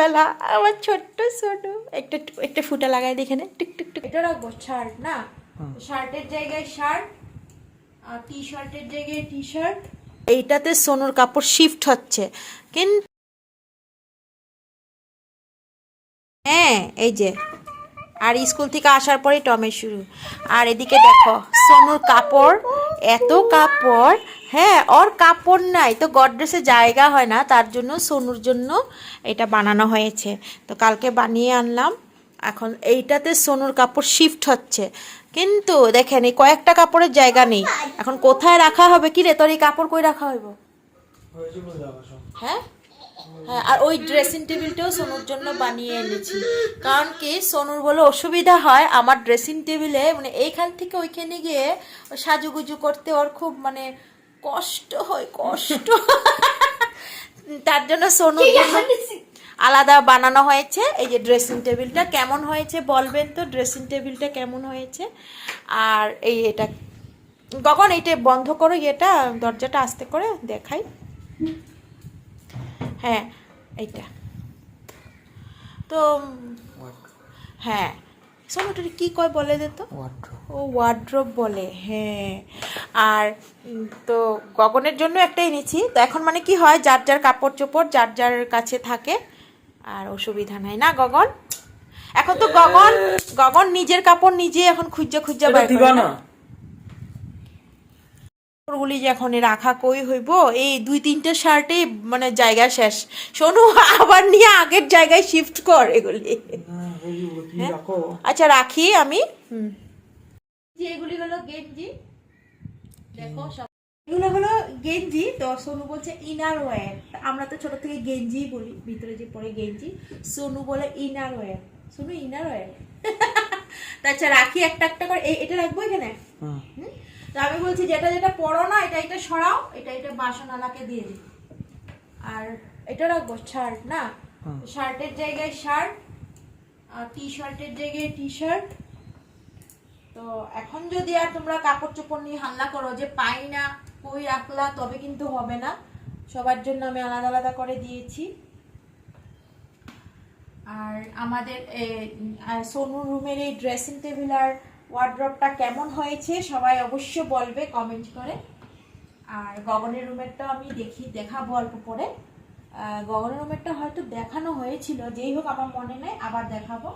বেলা আমার ছোট্ট ছোট। একটা একটা ফুটা লাগাই দেখে টুক টুক টুক। এটা রাখব শার্ট না? শার্টের জায়গায় শার্ট আর টি শার্টের জায়গায় টি শার্ট এইটাতে সোনুর কাপড় শিফট হচ্ছে। কিন্তু হ্যাঁ এই যে। আর স্কুল থেকে আসার পরেই টমের শুরু। আর এদিকে দেখো সোনুর কাপড় এত কাপড় হ্যাঁ ওর কাপড় নাই তো গডরেসে জায়গা হয় না তার জন্য সোনুর জন্য এটা বানানো হয়েছে। তো কালকে বানিয়ে আনলাম এখন এইটাতে সোনুর কাপড় শিফট হচ্ছে। কিন্তু দেখেন এই কয়েকটা কাপড়ের জায়গা নেই। এখন কোথায় রাখা হবে? কি রে তোর এই কাপড় কই রাখা হইব? হ্যাঁ? হ্যাঁ আর ওই ড্রেসিং টেবিলটাও সোনুর জন্য বানিয়ে এনেছি। কারণ কি সোনুর বলে অসুবিধা হয় আমার ড্রেসিং টেবিলে মানে এইখান থেকে ওইখানে গিয়ে সাজুগুজু করতে ওর খুব মানে কষ্ট হয় কষ্ট। তার জন্য সোনুর আলাদা বানানো হয়েছে। এই যে ড্রেসিং টেবিলটা কেমন হয়েছে বলবেন তো? ড্রেসিং টেবিলটা কেমন হয়েছে? আর এই এটা কখন এইটা বন্ধ করো এটা দরজাটা আস্তে করে দেখাই। হ্যাঁ এইটা। তো হ্যাঁ। শোনো ওটা কি কয় বলে দে তো? ও ওয়ার্ড্রপ বলে হ্যাঁ। আর তো গগনের জন্য একটা এনেছি। তো এখন মানে কি হয় যার যার কাপড় চোপড় যার যার কাছে থাকে আর অসুবিধা নাই। না গগন? এখন তো গগন গগন নিজের কাপড় নিজে এখন খুঁজে খুঁজে বের করে। না কাপড়গুলি যে এখন রাখা কই হইব? এই দুই তিনটে শার্টে মানে জায়গা শেষ। শোনো আবার নিয়ে আগের জায়গায় শিফট কর এগুলি। তুমি আচ্ছা রাখি আমি। হুম। যে এগুলি হলো গেঞ্জি দেখো এগুলো হলো গেঞ্জি তো সোনু বলছে ইনার ওয়্যার আমরা তো ছোট থেকে গেঞ্জি বলি ভিতরে যে পরে গেঞ্জি সোনু বলে inner wear Sonu inner wear আচ্ছা রাখি একটা একটা করে এটা রাখব এখানে? হুম। তো আমি বলছি যেটা যেটা পড়ো না এটা এটা সরাও এটা এটা বাসনালাকে দিয়ে দিই। আর এটা রাখব শার্ট না? শার্টের জায়গায় শার্ট আর টি শার্টের জায়গায় টি শার্ট তো এখন যদি আর তোমরা কাপড় চোপড় নিয়ে হাল্লা করো যে পাই না কই রাখলা তবে কিন্তু হবে না। সবার জন্য আমি আলাদা আলাদা করে দিয়েছি। আর আমাদের সোনুর রুমের এই ড্রেসিং টেবিল আর ওয়ার্ড্রপটা কেমন হয়েছে সবাই অবশ্য বলবে কমেন্ট করে। আর গগনের রুমেরটা আমি দেখি দেখাবো অল্প পরে। গগনের রুমেরটা হয়তো দেখানো হয়েছিল যেই হোক আমার মনে নেই আবার দেখাবো।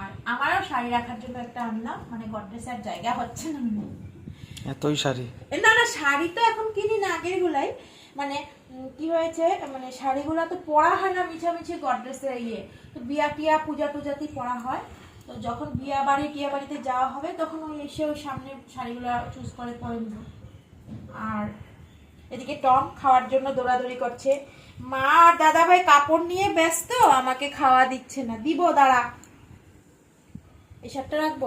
আর আমারও শাড়ি রাখার জন্য একটা আনলাম মানে গডরেজের জায়গা হচ্ছে না। এতই শাড়ি? না না শাড়ি তো এখন কিনি না আগের গুলাই। মানে কি হয়েছে মানে শাড়িগুলো তো পরা হয় না মিছামিছি গডরেজের ইয়ে। তো বিয়া টিয়া পূজা টুজাতেই পরা হয়? তো যখন বিয়া বাড়ি টিয়া বাড়িতে যাওয়া হবে তখন ওই এসে ওই সামনে শাড়িগুলো চুজ করে পরে আর এদিকে টম খাওয়ার জন্য দৌড়াদৌড়ি করছে। মা আর দাদা ভাই কাপড় নিয়ে ব্যস্ত আমাকে খাওয়া দিচ্ছে না। দিব দাঁড়া। এই শার্টটা রাখব?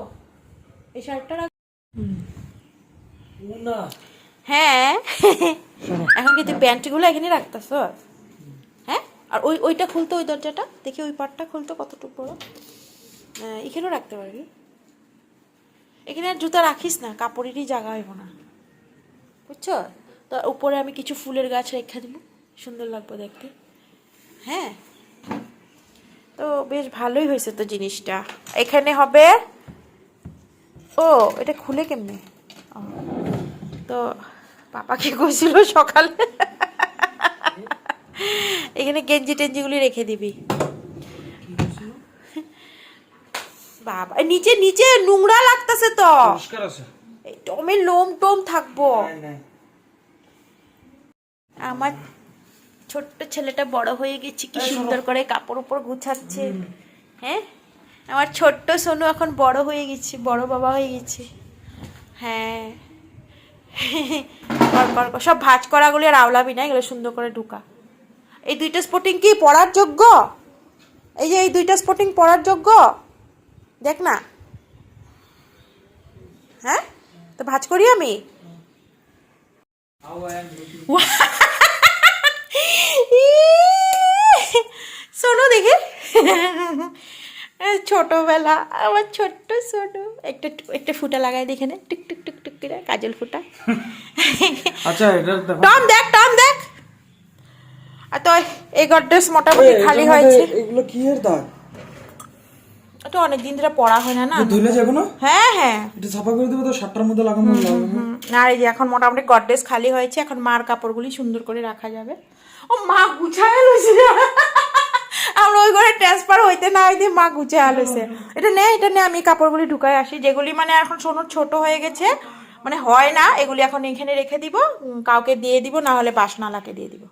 এই শার্টটা রাখব হ্যাঁ। এখন কি তুই প্যান্টগুলো এখানে রাখতেছ হ্যাঁ? আর ওই ওইটা খুলতো ওই দরজাটা? দেখি ওই পাটটা খুলতো কতটুকু বড়। এখানেও রাখতে পারবি। এখানে আর জুতা রাখিস না, কাপড়েরই জায়গা হইব না। বুঝছ? তো উপরে আমি কিছু ফুলের গাছ রেখে দিব, সুন্দর লাগবে দেখতে। হ্যাঁ? তো বেশ ভালোই হয়েছে তো জিনিসটা। এখানে হবে, ও, এটা খুলে কেমনে? তো পাপাকে কইছিল সকালে? এখানে গেঞ্জি টেঞ্জিগুলি রেখে দিবি। বাবা নিচে নিচে নোংরা লাগতেছে তো। পরিষ্কার আছে। এই টমের লোম টোম থাকব। আমার ছোট্ট ছেলেটা বড় হয়ে গেছে কি সুন্দর করে কাপড় উপর গুছাচ্ছে। হ্যাঁ? আমার ছোট্ট সোনু এখন বড় হয়ে গেছে বড় বাবা হয়ে গেছে। হ্যাঁ। সব ভাজ করাগুলি আর আওলাবি না এগুলো সুন্দর করে ঢুকা। এই দুইটা স্পোর্টিং কি পড়ার যোগ্য? এই যে এই দুইটা স্পোর্টিং পড়ার যোগ্য? দেখ না। হ্যাঁ? তো ভাজ করি আমি? শোনো দেখে। ছোটবেলা আমার ছোট্ট ছোট একটা একটা ফুটা লাগাই দেখে নে। টুক টুক টুক টুক করে কাজল ফুটা। আচ্ছা টম দেখ টম দেখ। আর তো এই গডরেজ মোটামুটি খালি হয়েছে। এগুলো কি এর দাগ? এটা অনেকদিন ধরে পড়া হয় না না? ধুলে যাবে না? হ্যাঁ হ্যাঁ। এটা ছাপা করে দেবো তো সাতটার মধ্যে লাগানো আর এই যে এখন মোটামুটি গডরেজ খালি হয়েছে এখন মার কাপড়গুলি সুন্দর করে রাখা যাবে। ও মা গুছায় লইছে। আমরা ওই ঘরে ট্রান্সফার হইতে না হইতে মা গুছায় লইছে। এটা নে এটা নে আমি কাপড়গুলি ঢুকায় আসি। যেগুলি মানে এখন সোনুর ছোট হয়ে গেছে মানে হয় না এগুলি এখন এখানে রেখে দিব কাউকে দিয়ে দিব না হলে বাসনালাকে দিয়ে দিব।